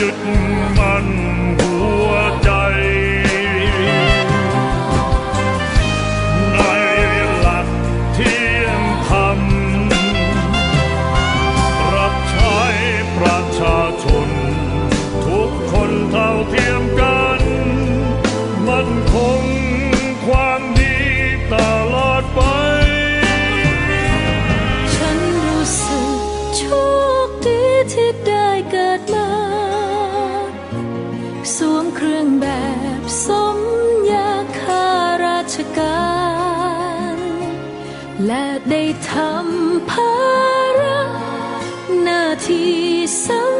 ยึดมันหัวใจ ในหลักเที่ยงธรรม รับใช้ประชาชน ทุกคนเท่าเทียมกัน มันคงความดีตลอดไปฉันรู้สึกโชคดีที่ได้ รื่องแบบสมยาข้าราชการ และได้ทำภาระหน้าที่สำ